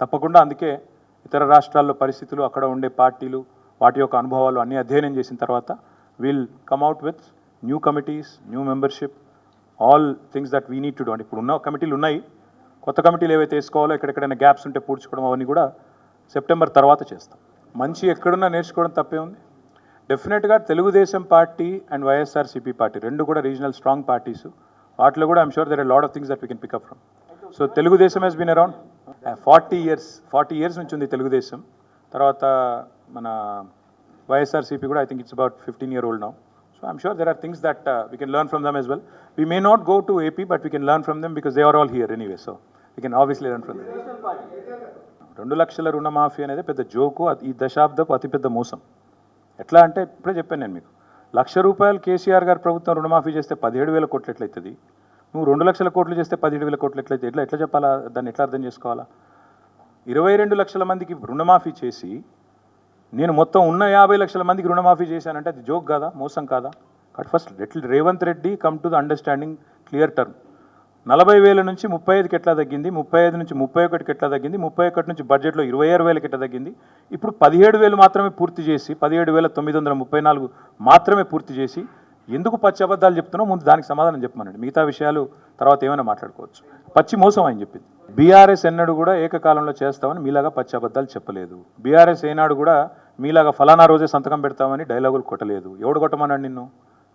తప్పకుండా అందుకే ఇతర రాష్ట్రాల్లో పరిస్థితులు అక్కడ ఉండే పార్టీలు వాటి యొక్క అనుభవాలు అన్ని అధ్యయనం చేసిన తర్వాత will come out with new committees new membership all things that we need to do అంటే ఇప్పుడు ఉన్న కమిటీలు ఉన్నాయి. కొత్త కమిటీలు ఏవైతే వేసుకోవాలో ఎక్కడెక్కడైనా గ్యాప్స్ ఉంటే పూడ్చుకోవడం అవన్నీ కూడా సెప్టెంబర్ తర్వాత చేస్తాం. మంచి ఎక్కడున్నా నేర్చుకోవడం తప్పే ఉంది. డెఫినెట్గా Telugu Desam party and YSRCP party రెండు కూడా రీజనల్ స్ట్రాంగ్ పార్టీస్ వాటిలో కూడా I'm sure there are lot of things that we can pick up from so Telugu Desam has been around forty years forty years నుంచి ఉంది తెలుగుదేశం. తర్వాత మన వైఎస్ఆర్సీపీ కూడా I think it's about fifteen year old now so I'm sure there are things that we can learn from them as well we may not go to AP but we can learn from them because they are all here anyway so we can obviously learn from them రెండు లక్షల రుణమాఫీ అనేది పెద్ద joke ఈ దశాబ్దపు అతిపెద్ద మోసం. ఎట్లా అంటే ఇప్పుడే చెప్పాను నేను మీకు. లక్ష రూపాయలు కేసీఆర్ గారు ప్రభుత్వం రుణమాఫీ చేస్తే పదిహేడు వేల కోట్లు ఎట్లయితుంది? నువ్వు రెండు లక్షల కోట్లు చేస్తే పదిహేడు వేల కోట్లు ఎట్లయితే ఎట్లా ఎట్లా చెప్పాలా? దాన్ని ఎట్లా అర్థం చేసుకోవాలా? ఇరవై రెండు లక్షల మందికి రుణమాఫీ చేసి నేను మొత్తం ఉన్న యాభై లక్షల మందికి రుణమాఫీ చేశానంటే అది జోక్ కాదా? మోసం కాదా? Cut first let Revanth Reddy come to the understanding clear term నలభై వేల నుంచి ముప్పై ఐదుకి ఎట్లా తగ్గింది? ముప్పై ఐదు నుంచి ముప్పై ఒకటికి ఎట్లా తగ్గింది? ముప్పై ఒకటి నుంచి బడ్జెట్లో ఇరవై ఆరు వేలకి ఎట్లా తగ్గింది? ఇప్పుడు పదిహేడు వేలు మాత్రమే పూర్తి చేసి పదిహేడు వేల తొమ్మిది వందల ముప్పై నాలుగు మాత్రమే పూర్తి చేసి ఎందుకు పచ్చి అబద్ధాలు చెప్తున్నా ముందు దానికి సమాధానం చెప్పమనండి. మిగతా విషయాలు తర్వాత ఏమైనా మాట్లాడుకోవచ్చు. పచ్చి మోసం అని చెప్పింది. బీఆర్ఎస్ ఎన్నడు కూడా ఏకకాలంలో చేస్తామని మీలాగా పచ్చి అబద్ధాలు చెప్పలేదు. బీఆర్ఎస్ ఏనాడు కూడా మీలాగా ఫలానా రోజే సంతకం పెడతామని డైలాగులు కొట్టలేదు. ఎవడు కొట్టమన్నాడు నిన్ను?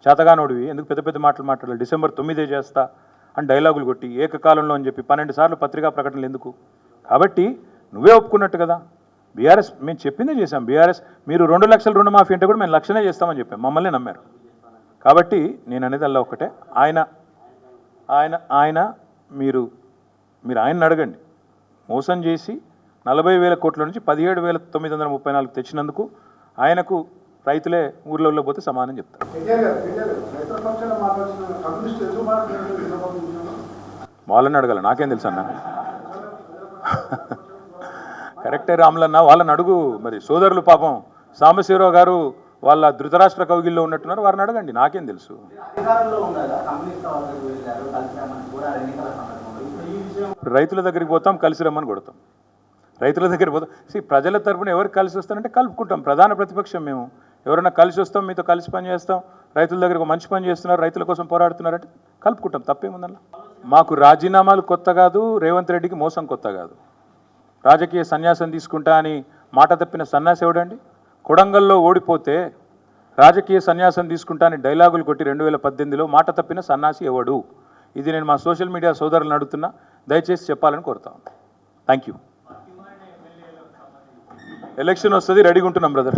చేతగానోడివి. ఎందుకు పెద్ద పెద్ద మాటలు మాట్లాడాలి డిసెంబర్ తొమ్మిదే చేస్తా అని డైలాగులు కొట్టి ఏకకాలంలో అని చెప్పి పన్నెండు సార్లు పత్రికా ప్రకటనలు ఎందుకు? కాబట్టి నువ్వే ఒప్పుకున్నట్టు కదా. బీఆర్ఎస్ మేము చెప్పిందే చేశాం. బీఆర్ఎస్ మీరు రెండు లక్షల రుణమాఫీ అంటే కూడా మేము లక్షనే చేస్తామని చెప్పాం. మమ్మల్ని నమ్మారు. కాబట్టి నేను అనేదల్లా ఒకటే ఆయన ఆయన ఆయన మీరు మీరు ఆయన్ని అడగండి. మోసం చేసి నలభై వేల కోట్ల నుంచి పదిహేడు వేల తొమ్మిది వందల ముప్పై నాలుగు తెచ్చినందుకు ఆయనకు రైతులే ఊర్లలో పోతే సమానం చెప్తారు. వాళ్ళని అడగాలి నాకేం తెలుసు అన్న? కరెక్టే రాములన్న వాళ్ళని అడుగు. మరి సోదరులు పాపం సాంబశివరావు గారు వాళ్ళ ధృతరాష్ట్ర కౌగిల్లో ఉన్నట్టున్నారు. వారిని అడగండి నాకేం తెలుసు. రైతుల దగ్గరికి పోతాం కలిసి రమ్మని కొడతాం. రైతుల దగ్గరికి పోతాం. సి ప్రజల తరపున ఎవరు కలిసి వస్తారంటే కలుపుకుంటాం. ప్రధాన ప్రతిపక్షం మేము. ఎవరైనా కలిసి వస్తాం మీతో కలిసి పని చేస్తాం. రైతుల దగ్గర మంచి పని చేస్తున్నారు రైతుల కోసం పోరాడుతున్నారంటే కలుపుకుంటాం. తప్పేముందన్న? మాకు రాజీనామాలు కొత్త కాదు రేవంత్ రెడ్డికి మోసం కొత్త కాదు. రాజకీయ సన్యాసం తీసుకుంటా అని మాట తప్పిన సన్యాసి ఎవడండి? కొడంగల్లో ఓడిపోతే రాజకీయ సన్యాసం తీసుకుంటా అని డైలాగులు కొట్టి రెండు వేల పద్దెనిమిదిలో మాట తప్పిన సన్యాసి ఎవడు? ఇది నేను మా సోషల్ మీడియా సోదరులను అడుగుతున్నా దయచేసి చెప్పాలని కోరుతా థ్యాంక్ యూ ఎలక్షన్ వస్తుంది రెడీగా ఉంటున్నాం బ్రదర్